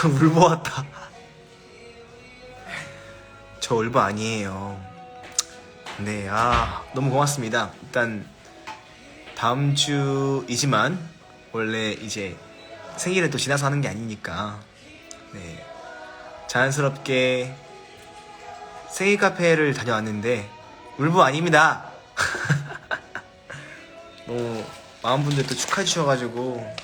울보 왔다. 저 울보 아니에요. 네, 아, 너무 고맙습니다. 일단, 다음 주이지만, 원래 이제 생일은 또 지나서 하는 게 아니니까, 네. 자연스럽게 생일 카페를 다녀왔는데, 울보 아닙니다. 너무 많은 분들 또 축하해 주셔가지고,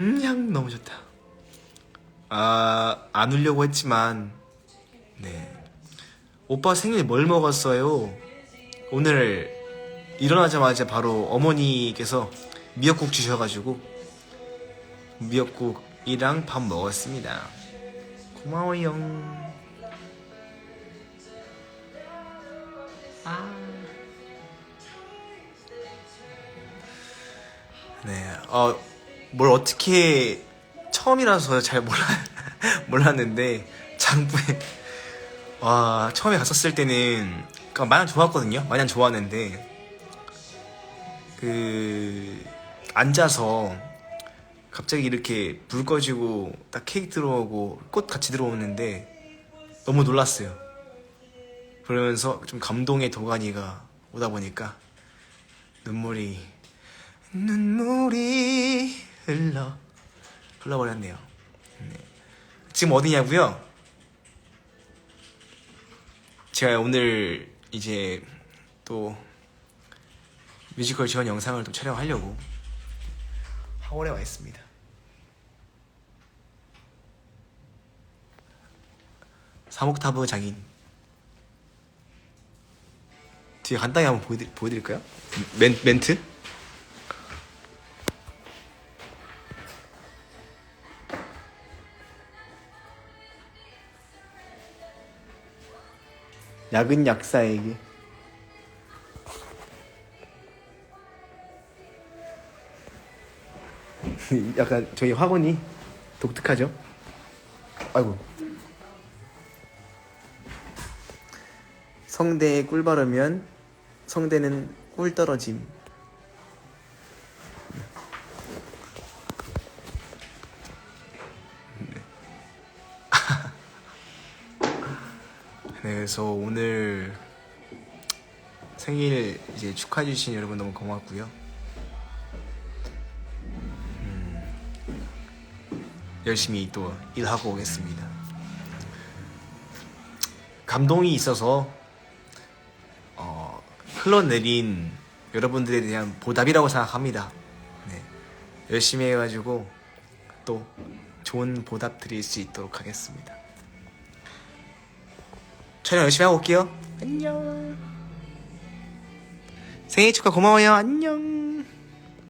음, 향 너무 좋다. 아, 안 울려고 했지만, 네. 오빠 생일 뭘 먹었어요? 오늘 일어나자마자 바로 어머니께서 미역국 주셔가지고, 미역국이랑 밥 먹었습니다. 고마워요. 아. 네, 어, 뭘 어떻게 처음이라서 잘 몰라 몰랐는데 장부에 와 처음에 갔었을 때는 그러니까 마냥 좋았거든요. 마냥 좋았는데 그 앉아서 갑자기 이렇게 불 꺼지고 딱 케이크 들어오고 꽃 같이 들어오는데 너무 놀랐어요. 그러면서 좀 감동의 도가니가 오다 보니까 눈물이 눈물이 흘러 흘러버렸네요. 네. 지금 어디냐고요? 제가 오늘 이제 또 뮤지컬 지원 영상을 또 촬영하려고 학원에 와 있습니다. 사목타브 장인 뒤에 간단히 한번 보여드, 보여드릴까요? 멘, 멘트? 약은 약사에게 약간 저희 학원이 독특하죠? 아이고 성대에 꿀 바르면 성대는 꿀 떨어짐 네, 그래서 오늘 생일 이제 축하해 주신 여러분 너무 고맙고요. 음, 열심히 또 일하고 오겠습니다. 감동이 있어서 어, 흘러내린 여러분들에 대한 보답이라고 생각합니다. 네, 열심히 해가지고 또 좋은 보답 드릴 수 있도록 하겠습니다. 촬영 열심히 하고 올게요. 안녕. 생일 축하 고마워요. 안녕.